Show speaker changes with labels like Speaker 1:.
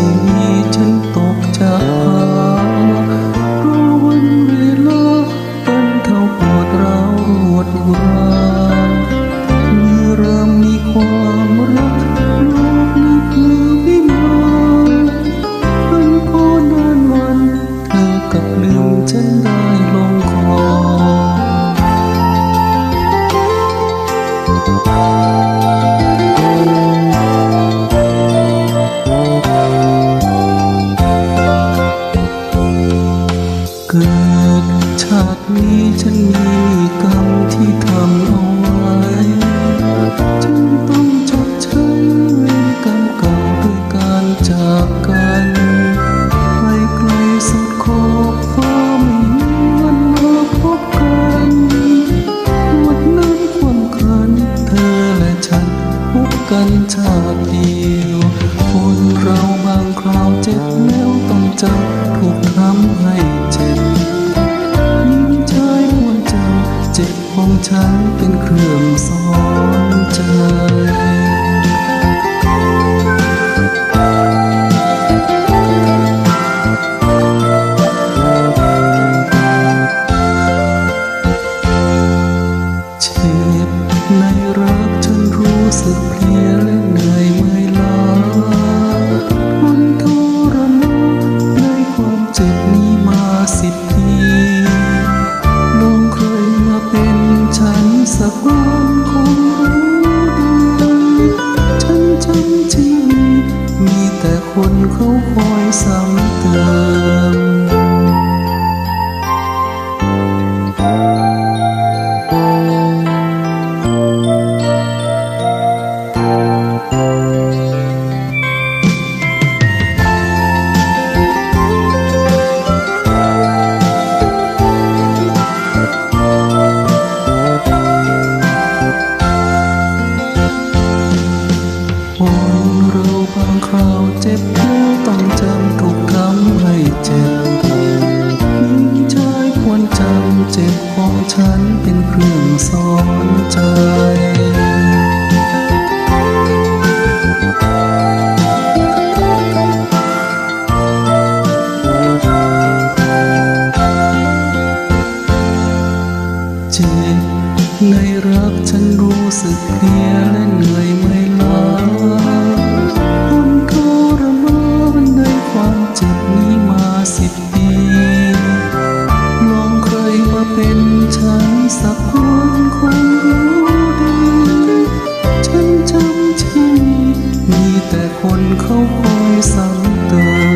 Speaker 1: ทีฉันตกจากฟ้าเพราวันเวลาเป็นเท่ปวดร้าวรวดว นี้ฉันมีกรรมที่ทำเอาไว้จึงต้องชดใช้เวรกรรมเก่าด้วยการจากกันไปไกลสุดขอบฟ้าไม่มีวันมาพบกันวันนั้นความคันเธอและฉันพบกันชาติเดียวคนเราบางคราวเจ็บแล้วต้องจำ ฉันเป็นเครื่องสอนใจเจ็บในรักฉันรู้สึกเพลียและเหนื่อยเมื่อยล้าทนทรมานในความเจ็บนี้ คนเขาคอยซ้ำ ต้องจำถูกคำให้เจ็บยิ่งใจควรจำเจ็บของฉันเป็นเครื่องสอนใจเจ็บในรักฉันรู้สึกเพลียและเหนื่อยไม่ล้า เป็นฉันสักคนคงรู้ดีฉันจำที่มีแต่คนเขาคอยสังเตือน